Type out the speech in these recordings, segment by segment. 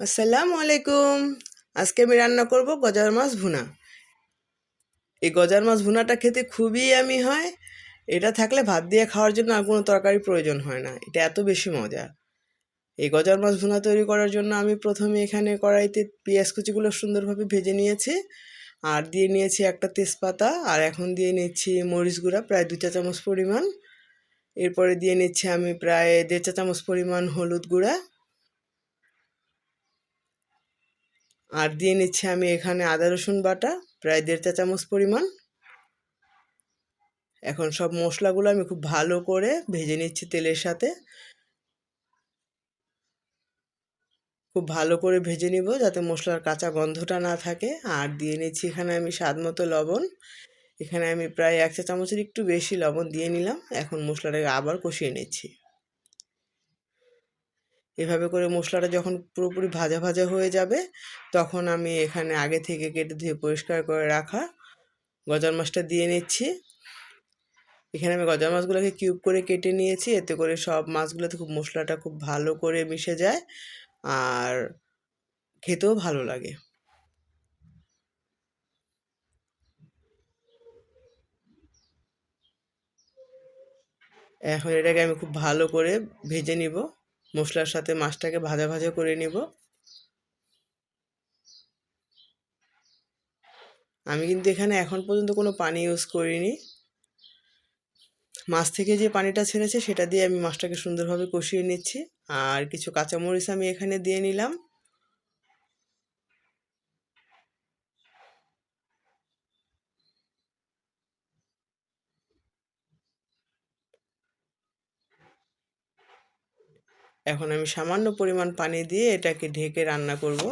আসসালামু আলাইকুম। আজকে আমি রান্না করব গজার মাছ ভুনা। এই গজার মাছ ভুনাটা খেতে খুবই আমি হয়। এটা থাকলে ভাত দিয়ে খাওয়ার জন্য আর কোনো তরকারি প্রয়োজন হয় না। এটা এত বেশি মজা। এই গজার মাছ ভুনা তৈরি করার জন্য আমি প্রথমে এখানে কড়াইতে পেঁয়াজ কুচিগুলো সুন্দরভাবে ভেজে নিয়েছি। আর দিয়ে নিয়েছি একটা তেজপাতা। আর এখন দিয়ে নিচ্ছি মরিচ গুঁড়া, প্রায় দু চা চামচ পরিমাণ। এরপরে দিয়ে নিচ্ছি আমি প্রায় দেড় চা চামচ পরিমাণ হলুদ গুঁড়া। আর দিয়ে নিচ্ছি আমি এখানে আদা, রসুন বাটা, প্রায় দেড় চা চামচ পরিমাণ। এখন সব মশলাগুলো আমি খুব ভালো করে ভেজে নিচ্ছি তেলের সাথে। খুব ভালো করে ভেজে নিব যাতে মশলার কাঁচা গন্ধটা না থাকে। আর দিয়ে নিচ্ছি এখানে আমি স্বাদ মতো লবণ। এখানে আমি প্রায় এক চা চামচের একটু বেশি লবণ দিয়ে নিলাম। এখন মশলাটাকে আবার কষিয়ে নিচ্ছি। এভাবে করে মশলাটা যখন পুরোপুরি ভাজা ভাজা হয়ে যাবে, তখন আমি এখানে আগে থেকে কেটে ধুয়ে পরিষ্কার করে রাখা গজার মাছটা দিয়ে নিচ্ছি। এখানে আমি গজার মাছগুলোকে কিউব করে কেটে নিয়েছি, এতে করে সব মাছগুলোতে খুব মশলাটা খুব ভালো করে মিশে যায় আর খেতেও ভালো লাগে। এখন এটাকে আমি খুব ভালো করে ভেজে নিব। মশলার সাথে মাছটাকে ভাজা ভাজা করে নেব। আমি কিন্তু এখানে এখন পর্যন্ত কোনো পানি ইউজ করিনি। মাছ থেকে যে পানিটা ছেড়েছে সেটা দিয়ে আমি মাছটাকে সুন্দরভাবে কষিয়ে নিচ্ছি। আর কিছু কাঁচামরিচ আমি এখানে দিয়ে নিলাম। এখন আমি সামান্য পরিমাণ পানি দিয়ে এটাকে ঢেকে রান্না করব।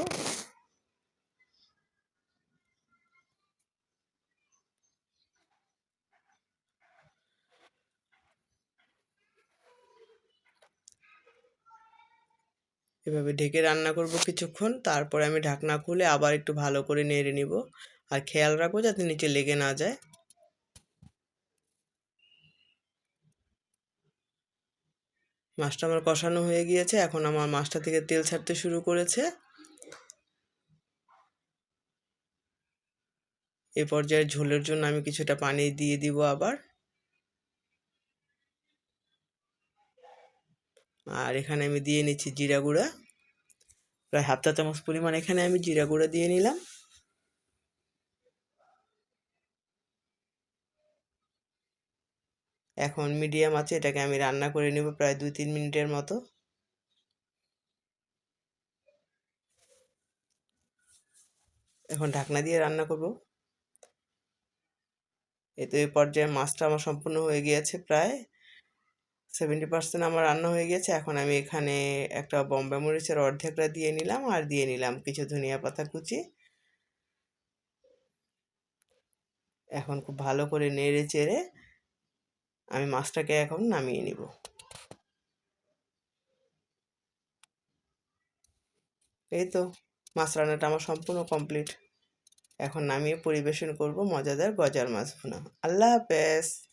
এভাবে ঢেকে রান্না করব কিছুক্ষণ, তারপরে আমি ঢাকনা খুলে আবার একটু ভালো করে নেড়ে নিব। আর খেয়াল রাখব যাতে নিচে লেগে না যায়। মাছটা আমার কষানো হয়ে গিয়েছে, এখন আমার মাছটা থেকে তেল ছাড়তে শুরু করেছে। এ পর্যায়ে ঝোলের জন্য আমি কিছুটা পানি দিয়ে দিব আবার। আর এখানে আমি দিয়ে নিচ্ছি জিরা গুঁড়া। প্রায় হাফ চা চামচ পরিমাণ এখানে আমি জিরা গুঁড়া দিয়ে নিলাম। এখন মিডিয়াম আছে, এটাকে আমি রান্না করে নেব প্রায় দুই তিন মিনিটের মতো। এখন ঢাকনা দিয়ে রান্না করব। এতে এই পর্যায়ে মাছটা আমার সম্পূর্ণ হয়ে গিয়েছে প্রায় সেভেন্টি পার্সেন্ট আমার রান্না হয়ে গেছে এখন আমি এখানে একটা বম্বে মরিচের অর্ধেকটা দিয়ে নিলাম আর দিয়ে নিলাম কিছু ধনিয়া পাতা কুচি। এখন খুব ভালো করে নেড়ে চেড়ে আমি মাছটাকে এখন নামিয়ে নিব। এই তো, মাছ রান্নাটা আমার সম্পূর্ণ কমপ্লিট। এখন নামিয়ে পরিবেশন করব মজাদার গজার মাছ ভুনা। আল্লাহ হাফেজ।